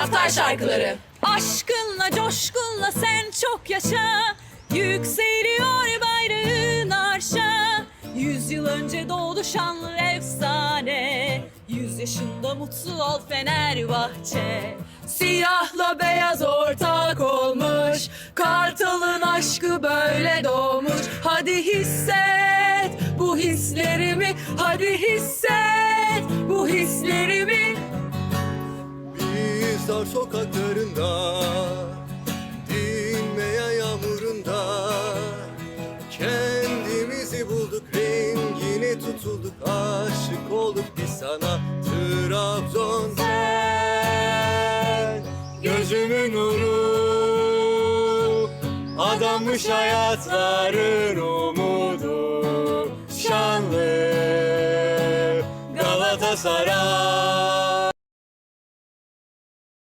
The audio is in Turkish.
Taraftar şarkıları. Aşkınla coşkunla sen çok yaşa. Yükseliyor bayrağın arşa. Yüz yıl önce doğdu şanlı efsane. Yüz yaşında mutlu ol Fenerbahçe. Siyahla beyaz ortak olmuş. Kartalın aşkı böyle doğmuş. Hadi hisset bu hislerimi Hadi hisset Dar sokaklarında Dinmeyen yağmurunda. Kendimizi bulduk rengine tutulduk Aşık olduk biz sana. Trabzon Sen Gözümün nuru Adanmış hayatların umudu. Şanlı Galatasaray